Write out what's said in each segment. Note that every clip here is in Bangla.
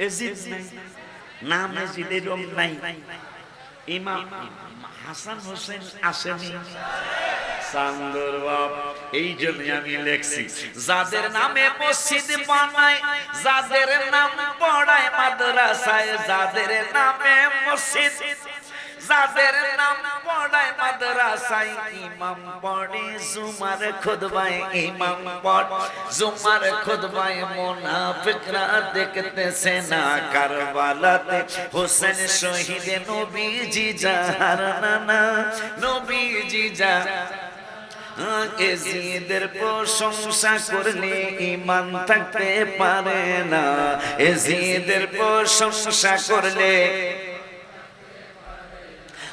এজিদ নাই নাম এজিদ এরকম নাই ইমাম হাসান হোসেন আসেনি চান্দুর বাপ এই জন্য আমি লেখছি। যাদের নামে মসজিদ বানায় যাদের নাম পড়ায় মাদ্রাসায় যাদের নামে মসজিদ যাদের নাম পড়ায় মাদ্রাসায় ইমাম পড়ে, জুমার খুদবায় ইমাম পড়। জুমার খুদবায় মুনাফিকরা দেখতেছে না কারবালাতে। হোসেন শহীদ নবীজি যাহার নানা, নবীজি যা। এজিদের প্রশংসা করলে ইমান থাকতে পারে না। এজিদের প্রশংসা করলে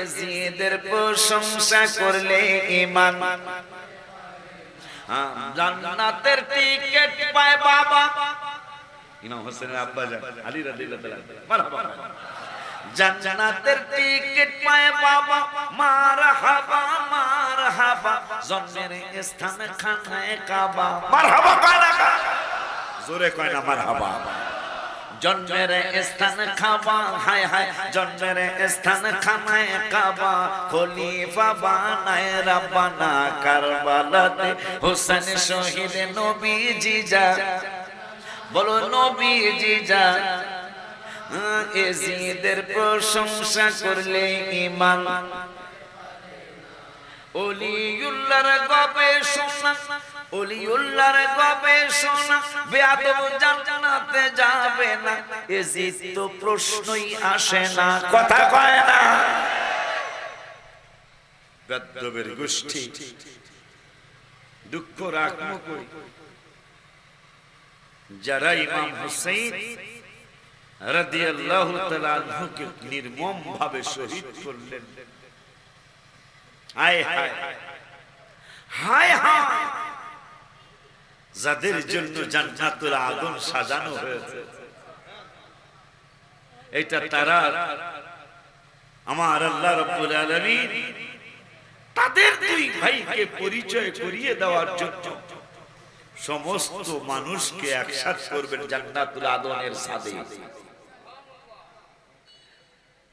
এজিদের প্রশংসা করলে ইমান জান্নাতের টিকেট পায় বাবা। ইমাম হোসেনের আব্বা যান আলী রাদিয়াল্লাহু তাআলা মারহাবা। জান্নাতের টিকেট পায় বাবা। মার হাবা মার হাবা জন্মের স্থান খানায় কাবা। মার হাবা কানা জোরে কয় না মারহাবা। জন্মের স্থান খাবা, হায় হায়, জন্মের স্থান খানায় কাবা। খলিফা বানায় রাব্বানা কারবালাতে, হোসেন শহীদ নবীজি যা। বলো নবীজি যা। এজিদের প্রশংসা করলে ইমান অলিউল্লাহর গবেষণা অলিউল্লাহর গবেষণা বেয়াদব জান্নাতে যাবে না। এজিদ তো প্রশ্নই আসে না কথা কয় না। বেদ্যবের গোষ্ঠী দুঃখ রাখব কই যারা ইমাম হুসাইন রাদিয়াল্লাহু তাআলা আনহুকে নির্মম ভাবে শহীদ করলেন। হায় হায়। হায় হায়। যাদের জন্য জান্নাতুল আদম সাজানো হয়েছে। এটা তারা, আমার আল্লাহ রাব্বুল আলামিন তাদের দুই ভাইকে পরিচয় করিয়ে দেওয়ার জন্য সমস্ত মানুষকে একসাথ করবেন জান্নাতুল আদমের সাদে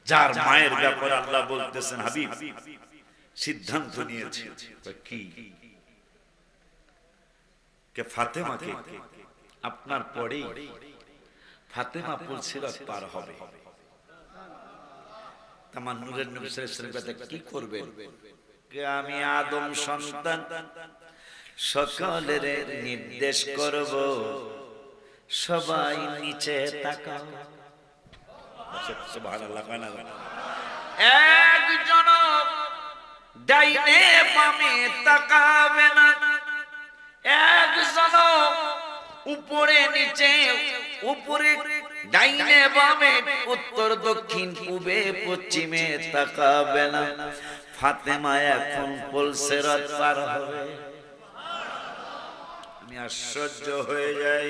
যার মায়ের ব্যাপারে আল্লাহ বলতেছেন, হাবিব, সিদ্ধান্ত নিয়েছে। কি? কে ফাতেমাকে আপনার পরেই ফাতেমা পুলসিরাত পার হবে। তামান নূরের নবী সাল্লাল্লাহু কি করবেন? কে আমি আদম সন্তান? সকলের নির্দেশ করব। সবাই নিচে তাকাও। সুবহানাল্লাহ একজন ডাইনে বামে তাকাবে না। একজন উপরে নিচে, উপরে ডাইনে বামে, উত্তর দক্ষিণ পূবে পশ্চিমে তাকাবে না। ফাতেমা এখন পলসেরাত পার হবে। আমি আশ্চর্য হয়ে যাই।